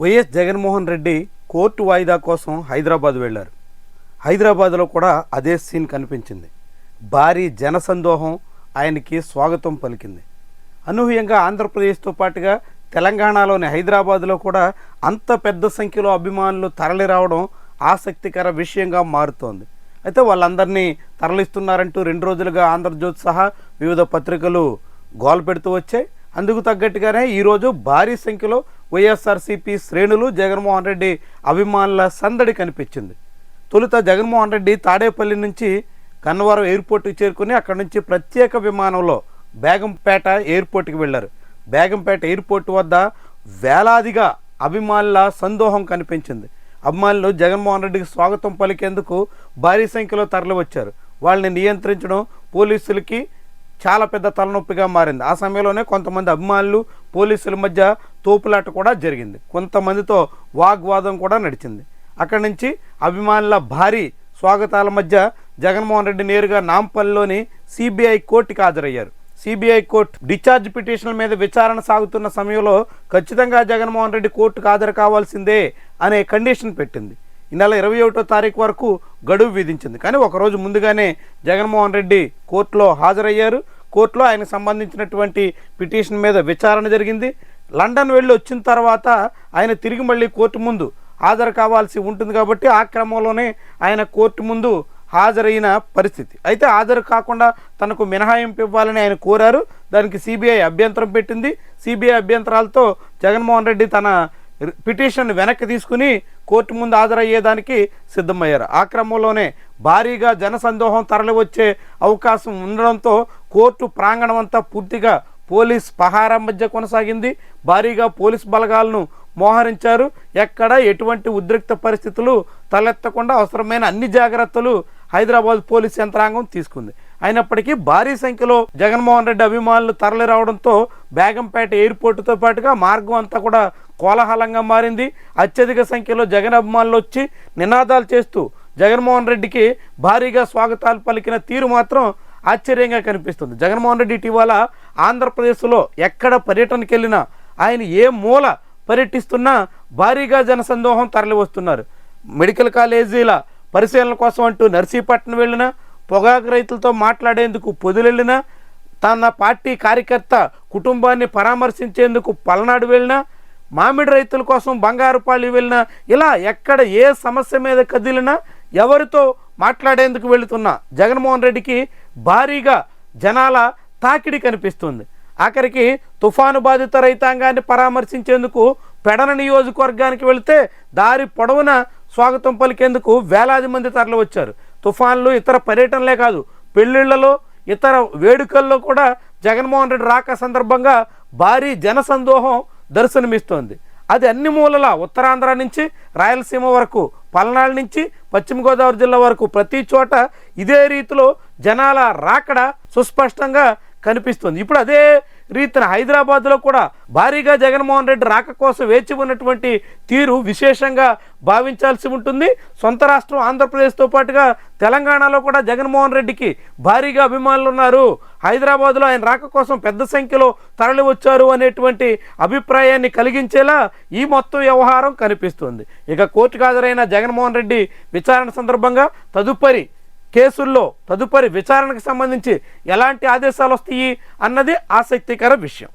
YS Jaganmohan Reddy court వాయిదా కోసం హైదరాబాద్ వెళ్ళారు. హైదరాబాద్లో కూడా అదే సీన్ కనిపించింది. భారీ జనసందోహం ఆయనకి స్వాగతం పలికింది. అనూహ్యంగా ఆంధ్రప్రదేశ్తో పాటుగా తెలంగాణలోని హైదరాబాద్లో కూడా అంత పెద్ద సంఖ్యలో అభిమానులు తరలిరావడం ఆసక్తికర విషయంగా మారుతోంది. అయితే వాళ్ళందరినీ తరలిస్తున్నారంటూ రెండు రోజులుగా ఆంధ్రజ్యోతి సహా వివిధ పత్రికలు గోల్ పెడుతూ వచ్చాయి. అందుకు తగ్గట్టుగానే ఈరోజు భారీ సంఖ్యలో వైఎస్ఆర్సీపీ శ్రేణులు జగన్మోహన్ రెడ్డి అభిమానుల సందడి కనిపించింది. తొలుత జగన్మోహన్ రెడ్డి తాడేపల్లి నుంచి కన్నవరం ఎయిర్పోర్ట్కి చేరుకుని అక్కడి నుంచి ప్రత్యేక విమానంలో బేగంపేట ఎయిర్పోర్ట్కి వెళ్ళారు. బేగంపేట ఎయిర్పోర్ట్ వద్ద వేలాదిగా అభిమానుల సందోహం కనిపించింది. అభిమానులు జగన్మోహన్ రెడ్డికి స్వాగతం పలికేందుకు భారీ సంఖ్యలో తరలివచ్చారు. వాళ్ళని నియంత్రించడం పోలీసులకి చాలా పెద్ద తలనొప్పిగా మారింది. ఆ సమయంలోనే కొంతమంది అభిమానులు పోలీసుల మధ్య తోపులాట కూడా జరిగింది. కొంతమందితో వాగ్వాదం కూడా నడిచింది. అక్కడి నుంచి అభిమానుల భారీ స్వాగతాల మధ్య జగన్మోహన్ రెడ్డి నేరుగా నాంపల్లిలోని సిబిఐ కోర్టుకి హాజరయ్యారు. సిబిఐ కోర్టు డిశ్చార్జ్ పిటిషన్ల మీద విచారణ సాగుతున్న సమయంలో ఖచ్చితంగా జగన్మోహన్ రెడ్డి కోర్టుకు హాజరు కావాల్సిందే అనే కండిషన్ పెట్టింది. ఈ నెల ఇరవై ఒకటో తారీఖు వరకు గడువు విధించింది. కానీ ఒకరోజు ముందుగానే జగన్మోహన్ రెడ్డి కోర్టులో హాజరయ్యారు. కోర్టులో ఆయనకు సంబంధించినటువంటి పిటిషన్ మీద విచారణ జరిగింది. లండన్ వెళ్ళి వచ్చిన తర్వాత ఆయన తిరిగి మళ్ళీ కోర్టు ముందు హాజరు కావాల్సి ఉంటుంది కాబట్టి ఆ క్రమంలోనే ఆయన కోర్టు ముందు హాజరైన పరిస్థితి. అయితే హాజరు కాకుండా తనకు మినహాయింపు ఇవ్వాలని ఆయన కోరారు. దానికి సిబిఐ అభ్యంతరం పెట్టింది. సిబిఐ అభ్యంతరాలతో జగన్మోహన్ రెడ్డి తన పిటిషన్ వెనక్కి తీసుకుని కోర్టు ముందు హాజరయ్యేదానికి సిద్ధమయ్యారు. ఆ క్రమంలోనే భారీగా జనసందోహం తరలివచ్చే అవకాశం ఉండడంతో కోర్టు ప్రాంగణం అంతా పూర్తిగా పోలీస్ పహారా మధ్య కొనసాగింది. భారీగా పోలీస్ బలగాలను మోహరించారు. ఎక్కడ ఎటువంటి ఉద్రిక్త పరిస్థితులు తలెత్తకుండా అవసరమైన అన్ని జాగ్రత్తలు హైదరాబాద్ పోలీస్ యంత్రాంగం తీసుకుంది. అయినప్పటికీ భారీ సంఖ్యలో జగన్మోహన్ రెడ్డి అభిమానులు తరలి రావడంతో బేగంపేట ఎయిర్పోర్టుతో పాటుగా మార్గం అంతా కూడా కోలాహలంగా మారింది. అత్యధిక సంఖ్యలో జగన్ అభిమానులు వచ్చి నినాదాలు చేస్తూ జగన్మోహన్ రెడ్డికి భారీగా స్వాగతాలు పలికిన తీరు మాత్రం ఆశ్చర్యంగా కనిపిస్తుంది. జగన్మోహన్ రెడ్డి ఇటీవల ఆంధ్రప్రదేశ్లో ఎక్కడ పర్యటనకి వెళ్ళినా ఆయన ఏ మూల పర్యటిస్తున్నా భారీగా జనసందోహం తరలి వస్తున్నారు మెడికల్ కాలేజీల పరిశీలన కోసం అంటూ నర్సీపట్నం వెళ్ళినా పొగాకు రైతులతో మాట్లాడేందుకు పొదులెళ్ళినా తన పార్టీ కార్యకర్త కుటుంబాన్ని పరామర్శించేందుకు పల్నాడు వెళ్ళినా మామిడి రైతుల కోసం బంగారుపాళి వెళ్ళినా ఇలా ఎక్కడ ఏ సమస్య మీద కదిలినా ఎవరితో మాట్లాడేందుకు వెళుతున్నా జగన్మోహన్ రెడ్డికి భారీగా జనాల తాకిడి కనిపిస్తుంది. ఆఖరికి తుఫాను బాధిత రైతాంగాన్ని పరామర్శించేందుకు పెడన నియోజకవర్గానికి వెళితే దారి పొడవున స్వాగతం పలికేందుకు వేలాది మంది తరలి వచ్చారు. తుఫాన్లు ఇతర పర్యటనలే కాదు పెళ్ళిళ్ళలో ఇతర వేడుకల్లో కూడా జగన్మోహన్ రెడ్డి రాక సందర్భంగా భారీ జనసందోహం దర్శనమిస్తోంది. అది అన్ని మూలల ఉత్తరాంధ్ర నుంచి రాయలసీమ వరకు పల్నాడు నుంచి పశ్చిమ గోదావరి జిల్లా వరకు ప్రతి చోట ఇదే రీతిలో జనాల రాకడ సుస్పష్టంగా కనిపిస్తుంది. ఇప్పుడు అదే రీతిన హైదరాబాద్లో కూడా భారీగా జగన్మోహన్ రెడ్డి రాక కోసం వేచి ఉన్నటువంటి తీరు విశేషంగా భావించాల్సి ఉంటుంది. సొంత రాష్ట్రం ఆంధ్రప్రదేశ్తో పాటుగా తెలంగాణలో కూడా జగన్మోహన్ రెడ్డికి భారీగా అభిమానులు ఉన్నారు. హైదరాబాద్లో ఆయన రాక కోసం పెద్ద సంఖ్యలో తరలి వచ్చారు అనేటువంటి అభిప్రాయాన్ని కలిగించేలా ఈ మొత్తం వ్యవహారం కనిపిస్తుంది. ఇక కోర్టుకు హాజరైన జగన్మోహన్ రెడ్డి విచారణ సందర్భంగా తదుపరి కేసుల్లో తదుపరి విచారణకు సంబంధించి ఎలాంటి ఆదేశాలు వస్తాయి అన్నది ఆసక్తికర విషయం.